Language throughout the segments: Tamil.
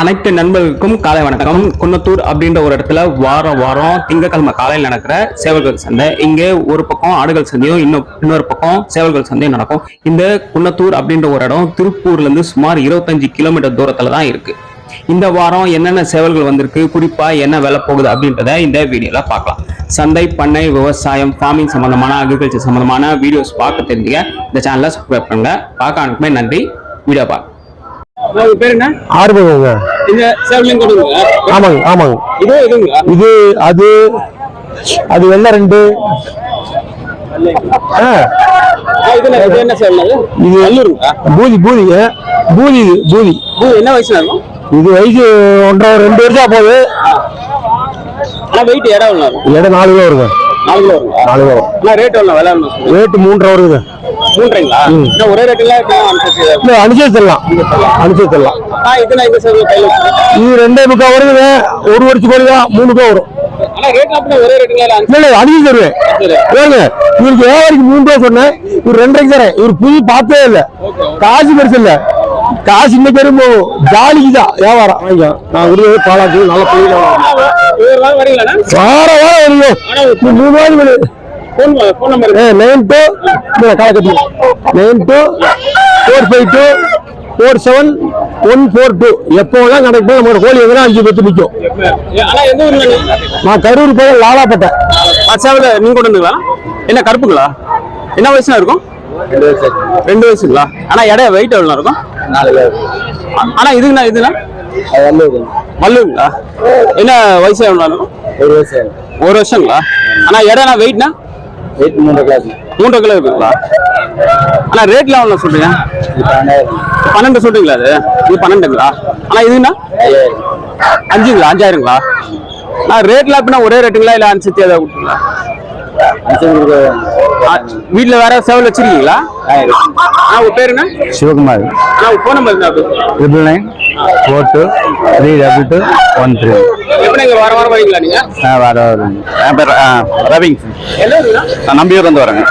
அனைத்து நண்பர்களுக்கும் காலை வணக்கம். குன்னத்தூர் அப்படின்ற ஒரு இடத்துல வாரம் வாரம் திங்கக்கிழமை காலையில் நடக்கிற சேவல்கள் சந்தை. இங்கே ஒரு பக்கம் ஆடுகள் சந்தையும் இன்னும் இன்னொரு பக்கம் சேவல்கள் சந்தையும் நடக்கும். இந்த குன்னத்தூர் அப்படின்ற ஒரு இடம் திருப்பூர்ல இருந்து சுமார் இருபத்தஞ்சு கிலோமீட்டர் தூரத்தில் தான் இருக்கு. இந்த வாரம் என்னென்ன சேவல்கள் வந்திருக்கு குறிப்பா என்ன விலை போகுது அப்படின்றத இந்த வீடியோல பார்க்கலாம். சந்தை பண்ணை விவசாயம் ஃபார்மிங் சம்மந்தமான அக்ரிகல்ச்சர் சம்மந்தமான வீடியோஸ் பார்க்க தெரிஞ்சுக்க இந்த சேனலை சப்ஸ்கிரைப் பண்ணுங்கள் பார்க்க அனுப்புமே நன்றி. வீடியோ பார்க்க ஆறுமுகங்க. ஆமாங்க ஆமாங்க. இது அது அது வெள்ளை ரெண்டு? இது என்ன சேவல் இது நல்லூருங்களா பூதி பூதிங்க பூதி இது பூதி. என்ன இருக்கும் இது வயசு ஒன்றரை ரெண்டு வருஷம் போகுது. வெயிட் இடம் இடம் நாலு கிலோ வருங்க நாலு கிலோ நாலு கிலோ. ரேட் ரேட்டு மூன்றரை வருது மூன்றைங்களா இன்னும் ஒரே ரேட்டுல அனுசரிச்சிடலாம் அனுசரிச்சிடலாம் இது ரெண்டே முக்கால் வருதுங்க ஒரு கோழி தான் மூணு ரூபா வரும். அனுசரிச்சு தருவேன். இவருக்கு வியாபாரிக்கு மூணு ரூபா சொன்னேன்? இவர் ரெண்டரைக்கு தரேன். இவர் புது பார்த்தே இல்லை. காசு பெருசு இல்லை. காசு இன்னைக்கு வரும் போகும். ஜாலிக்கு தான் வியாபாரம். வாங்கிக்கோ நான் ஒரு பாலாக்கு நல்ல வரீங்களாண்ணா வார வாரம் வருங்க. மூணு வாரம் வரு ஃபோன் ஃபோன் நம்பர் ஏ nine two காலக்கட்டி. Nine two four five two four seven one four two எப்போதான் கணக்கு போய் நம்ம கோழி எதுனா அஞ்சு பத்து நிற்கும் நான் கரூர் போய் லாலாப்பட்டேன் ஆ சேவல் நீங்க கொண்டு வந்துங்களா என்ன கருப்புங்களா? என்ன வயசுல இருக்கும்? ரெண்டு வயசுங்களா? ஆனா எடை வெயிட் எவ்வளோ இருக்கும்? ஆ- ஆனா இதுங்கண்ணா இதுண்ணா மல்லுங்களா என்ன வயசு எவ்வளோ இருக்கும்? ஒரு வருஷங்களா? ஆனா எடைனா வெயிட்னா எயிட் மூணு கிளாஸ் மூன்றரை கிலோ இருக்குங்களா? ஆனா ரேட்ல எவ்வளோ சொல்றீங்க? பன்னெண்டு சொல்றீங்களா அது இது பன்னெண்டுங்களா? ஆனா இதுங்கண்ணா? அஞ்சுங்களா? அஞ்சாயிரங்களா? நான் ரேட்ல அப்படின்னா ஒரே ரேட்டுங்களா இல்ல அனுசரிச்சு ஏதாவது கொடுத்துங்களா ஆ, வீட்ல வேற சேவல் வச்சிருக்கீங்களா? ஆ உங்க பேரு என்ன? Sivakumar. Phone number triple nine four two three double two one three எப்படி நீங்க வார வாரம் வரீங்களா நீங்க? வர என் பேர் ரவிங்? நான் நம்பியூர் வந்து வரேங்க.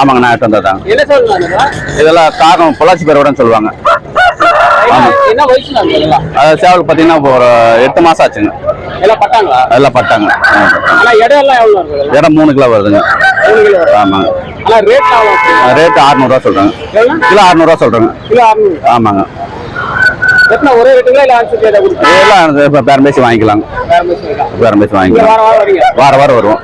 ஆமாங்க நான் எடுத்து வந்ததான் இதெல்லாம் காகம் பொள்ளாச்சி பேரோடன்னு சொல்லுவாங்க. ஆமா. என்ன வயசு நான் இதெல்லாம் அது சேவல் பார்த்தீங்கன்னா இப்போ ஒரு எட்டு மாசம் ஆச்சுங்க. எல்லாம் பட்டாங்களா? எல்லாம் பட்டாங்க. ஆ. ஆனா இடம் எல்லாம் இதெல்லாம்? இடம் மூணு கிலோ வருதுங்க. மூணு கிலோ வரும். ஆமாங்க. ரேட் அறுநூறுவா சொல்றாங்க. கிலோ அறுநூறுவா சொல்றாங்க. கிலோ அறுநூறு ஆமாங்க. எத்தனை ஒரே ரேட்டுங்களா இல்ல இப்போ பேரம் பேசி வாங்கிக்கலாங்க. பேரம் பேசி வாங்கிக்கலாம். வார வாரம் வருவோம்.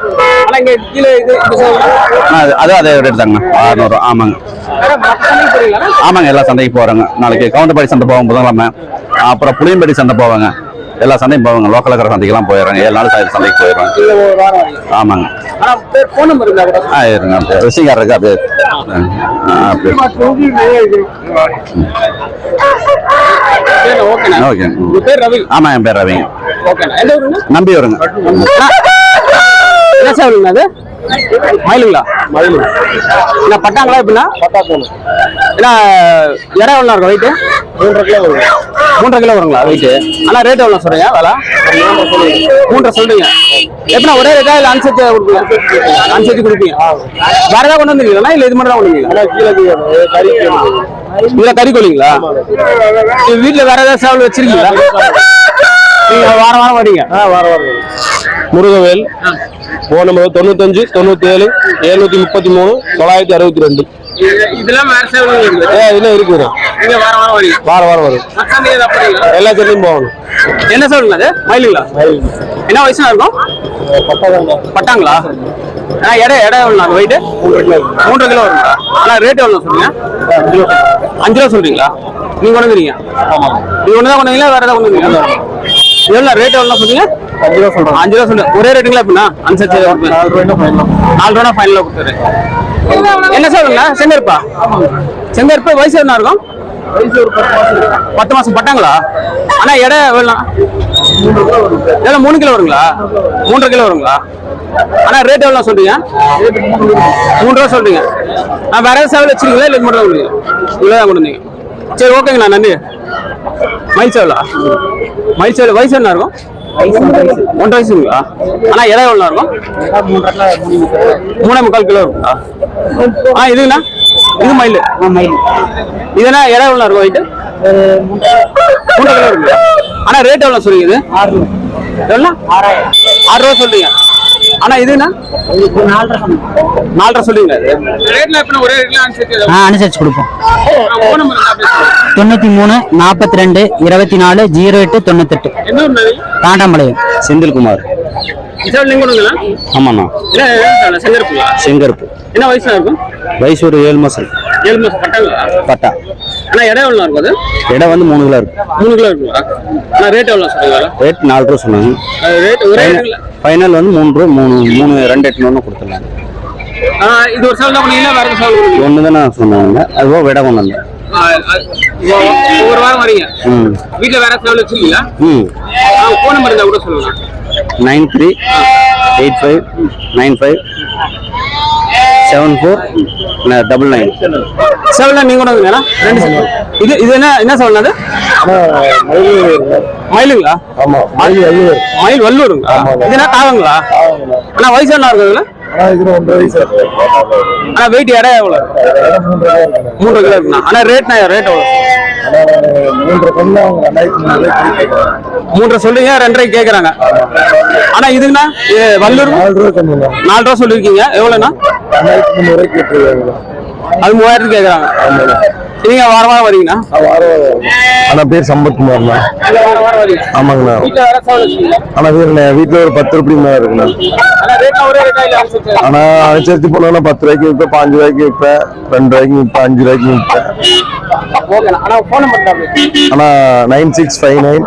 அது- அது ரேட் தாங்க. அறுநூறு ஆமாங்க. ஆமாங்க எல்லா சந்தைக்கு போகிறோங்க நாளைக்கு கவுண்டபாடி சந்தை போவோம் புதன்கிழமை. அப்புறம் புளியம்படி சந்தை போவாங்க. எல்லா சந்தையும் போவாங்க. லோக்கல் இருக்கிற சந்தைக்கெல்லாம் போயிடுறாங்க. ஏழு நாள் சந்தை- சந்தைக்கு போயிடுறாங்க. ஆமாங்க. ஆனா பேர் ஃபோன் நம்பர் ஆ இருங்க ரிசிங்கார் இருக்கு அப்படியே. சரி ஓகே. என் பேர் ரவிங்க நம்பி வருங்க என்ன அது? மயிலுங்களா? மயிலு. என்ன பட்டாங்களா எப்படின்னா? பட்டா போகணும். என்ன இடம் எவ்வளோ இருக்கும் வெயிட்டு மூன்றரை கிலோ வரும். மூன்றரை கிலோ வருங்களா வெயிட்டு ஆனால் ரேட் எவ்வளோ சொல்றீங்க வேலை? மூன்றரை சொல்றீங்க. எப்படின்னா ஒரே ரேட்டா இல்லை அனுசரிச்சு கொடுப்பீங்க? அனுசரிச்சு கொடுப்பீங்க. வேற ஏதாவது கொண்டு வந்துருக்கீங்களா இல்லை இது மட்டும் தான் கொண்டு வந்தீங்களா? இதுல கறி கோழிங்களா வீட்டில் வேற ஏதாவது சேவல் வச்சிருக்கீங்களா? நீங்க வாரம் வாரம் வரீங்க வார வாரம் முருகவேல். ஃபோன் நம்பர் தொண்ணூத்தஞ்சு தொண்ணூத்தி ஏழு எழுநூத்தி முப்பத்தி மூணு தொள்ளாயிரத்தி அறுபத்தி ரெண்டு. இதெல்லாம் இருக்குது வாரம். வாரம். வாரம்? எல்லா சந்தையும் போகணும். என்ன சொல்லுங்க அது? மயிலுங்களா? என்ன வயசுல இருக்கும்? பட்டாங்களா? ஆ எடை எடை எவ்வளோ வெயிட் மூன்றரை கிலோ வருங்களா ஆனா ரேட் எவ்வளோ சொல்றீங்க அஞ்சு ரூபா சொல்றீங்களா? நீங்க கொண்டு வந்துறீங்க நீங்க ஒன்று தான் கொண்டு வந்தீங்களா வேற ஏதாவது கொண்டு வந்தீங்களா எவ்வளோ ரேட் எவ்வளோ சொல்றீங்க அஞ்சு ரூபா சொல்றேன். அஞ்சு ரூபா சொல்லுங்க ஒரே ரேட்டுங்களா எப்படின்னா அனுசரிச்சு நாலு ரூபாய்னா ஃபைனல் நாலு ரூபா ஃபைனலாக கொடுத்துரு என்ன சொல்லுங்க செங்கற்பா செங்கற்பு வயசு என்ன இருக்கும்? பத்து மாசம். பட்டாங்களா? ஆனா எடை எவ்வளோ எவ்வளோ மூணு கிலோ வருங்களா? மூன்றரை கிலோ வருங்களா? ஆனா ரேட் எவ்வளோ சொல்றீங்க? மூணு ரூபா சொல்றீங்க. நான் வேற ஏதாவது சேவல் வச்சிருக்கீங்களா? இல்லை இது மட்டும் தான் கொடுங்க இவ்வளோ தான் கொண்டு வந்தீங்க சரி ஓகேங்கண்ணா நன்றி. மயில் சேவலா? மயில் சேவல் வயசு என்ன இருக்கும்? ஒன்றரை வயசுங்களா ஆனா எடை எவ்வளோ இருக்கும்? மூணே முக்கால் கிலோ இருக்குங்களா? ஆ இதுங்கண்ணா இது மயில். மயில். இதுனா எடை எவ்வளோ இருக்கும் வெயிட்டு மூன்றரை கிலோ இருக்குங்களா? ஆனா ரேட் எவ்வளவு சொல்றீங்க இது? எவ்வளோ ஆறு ரூபா சொல்றீங்க. ஆனா இதுனா நாலரை சொல்றீங்களா? அனுசரிச்சு கொடுப்போம். தொண்ணூத்தி மூணு நாற்பத்தி ரெண்டு இருபத்தி நாலு ஜீரோ எட்டு தொண்ணூத்தெட்டு. தாண்டாம்பாளையம் செந்தில்குமார். ஆமாண்ணா. என்ன செங்கருப்புங்களா? செங்கருப்பு. என்ன வயசுல இருக்கும்? வயசு ஒரு ஏழு மாசம் ஏழு மாசம் பட்டாங்களா பட்டா. ஆனா இடம் எவ்வளோ இருக்கும் அது? இடம் வந்து மூணு கிலோ இருக்கு. மூணு கிலோ இருக்குங்களா? ஆனா ரேட் எவ்வளோ சொல்றீங்களா ரேட் நாலு ரூபா சொன்னாங்க. ரேட் ஒரே ஃபைனல் வந்து மூணு ரூபா மூணு மூணு ரெண்டு எட்டுன்னு கொடுத்துருந்தாங்க. இது ஒரு சேவல் தான் பண்ணீங்களா வேற கொடுக்குறீங்களா? ஒன்று தானே சொன்னாங்க. அதுவோ விட கொண்டு வந்தேன் ஒவ்வொரு வாரம் வரீங்க? வீட்டுல வேற சேவல் வச்சிருக்கீங்களா? ம். ஃபோன் நம்பர் இருந்தா கூட சொல்லுங்க. Nine three eight five nine five seven four double nine சேவல் நீங்க கூட வந்துங்களா ரெண்டு சேவல் இது இது என்ன என்ன சேவல் அது? மயிலுங்களா ஆமா மயில் வல்லூருங்களா இது என்ன காவங்களா ஆனா வயசு என்ன இருக்குதுங்களா ஆனா இது ஒன்றரை வயசு ஆனா வெயிட் இடம் எவ்வளவு? மூன்று கிலோ இருக்குண்ணா. ஆனா ரேட்னா ரேட் எவ்வளவு? மூன்றரை அவங்க ரெண்டாயிரத்தி மூன்றரை சொல்றீங்க ரெண்டரை கேக்குறாங்க. ஆனா இதுங்கண்ணா இது வல்லூர் நாலு ரூபா கம்மி நாலு ரூபா சொல்லிருக்கீங்க. எவ்வளவுண்ணா? ரெண்டாயிரத்தி முந்நூறு கேட்டுருக்காங்க. அது மூவாயிரத்துக்கு கேக்குறாங்க. நீங்க வாரம் வாரம் வரீங்கண்ணா ஆனா பேர் சம்பத்குமார்ண்ணா ஆமாங்கண்ணா. ஆனா வீட்டுல வீட்டுல ஒரு பத்து ரூபாய் மேல இருக்குண்ணா. ஆனா அனுசரிச்சு போனோம்னா பத்து ரூபாய்க்கு விற்பேன் பாஞ்சு ரூபாய்க்கு விற்பேன் ரெண்டு ரூபாய்க்கு விற்பேன் அஞ்சு ரூபாய்க்கு விற்பேன். ஆனா nine six five nine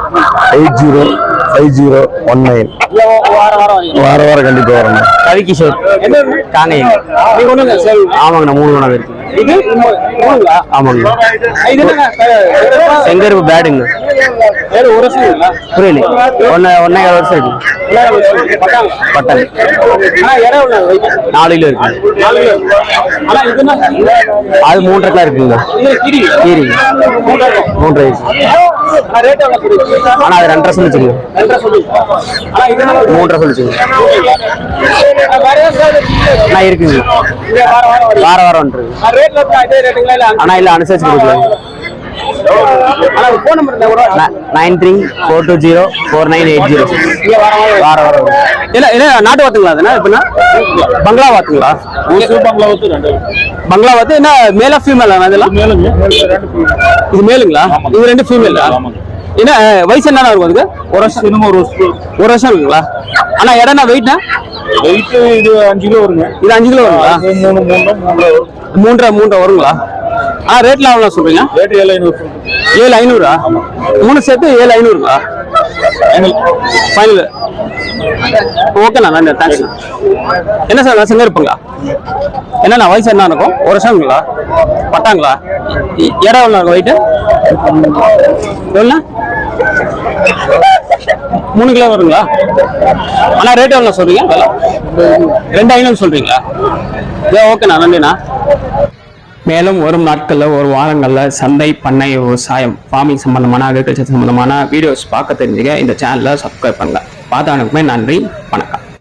eight zero. Five zero one nine. வார வாரம் கண்டிப்பா வரணும். நீங்க ஒண்ணுங்க சேவல் ஆமாங்கண்ணா மூணு மணி இருக்கு. ஆமாங்க செங்கருப்பு பேடுங்க. புரியல. ஒன்று ஒன்றே ஏழு வருஷம் இருக்கு? நாலு கிலோ இருக்கு. அது மூன்றரை இருக்குங்க. கீரி. மூன்றரை வயசு ஆனா அது ரெண்டரை சொல்லிச்சுங்க? மூன்றரை சொல்லிச்சுங்க? ஆனால் இருக்குங்க. வார வாரம் வந்துருக்கு ஆனா இல்லை அனுசரிச்சு கொடுக்கலாம் nine three four two zero four nine eight zero வார வரும். இல்ல இல்ல நாட்டு வாத்துங்களா அதுனா எப்படின்னா பங்களா வாத்துங்களா? பங்களா வாத்து என்ன மேலா ஃபீமேலா அதெல்லாம்? இது மேலுங்களா இது ரெண்டு ஃபீமேல் என்ன வயசு என்ன இருக்கும் அதுக்கு? ஒரு வருஷம் ஒரு வருஷம் ஒரு வருஷம் இருக்குங்களா? ஆனா இடம்னா வெயிட்னா வெயிட் இது அஞ்சு கிலோ வருங்க. இது அஞ்சு கிலோ வருங்களா? மூணு மூணு மூணு மூன்றரை மூன்றரை வருங்களா? ஆனா ரேட்ல எவ்வளோ சொல்றீங்க? ரேட் ஏழு ஐநூறு ஏழு ஐநூறா? மூணு சேர்த்து ஏழு ஐநூறுங்களா ஃபைனல் ஓகேண்ணா நன்றி தேங்க்ஸ் என்ன சார் நான் செஞ்சிருப்பங்களா என்னண்ணா வயசு என்ன இருக்கும்? ஒரு வருஷங்களா பட்டாங்களா இடம் எவ்வளோ இருக்கும் வெயிட்டு எவ்வளோ மூணு கிலோ வருங்களா? அண்ணா ரேட் எவ்வளோ சொல்றீங்க? விலை? ரெண்டு ஐநூறு சொல்றீங்களா? ஏ ஓகேண்ணா நன்றிண்ணா. மேலும் வரும் நாட்களில் ஒரு வாரங்களில் சந்தை பண்ணை விவசாயம் ஃபார்மிங் சம்பந்தமான அக்ரிகல்ச்சர் சம்பந்தமான வீடியோஸ் பார்க்க தெரிஞ்சுக்க இந்த சேனலை சப்ஸ்கிரைப் பண்ணுங்கள் பார்த்தவனுக்குமே நன்றி வணக்கம்.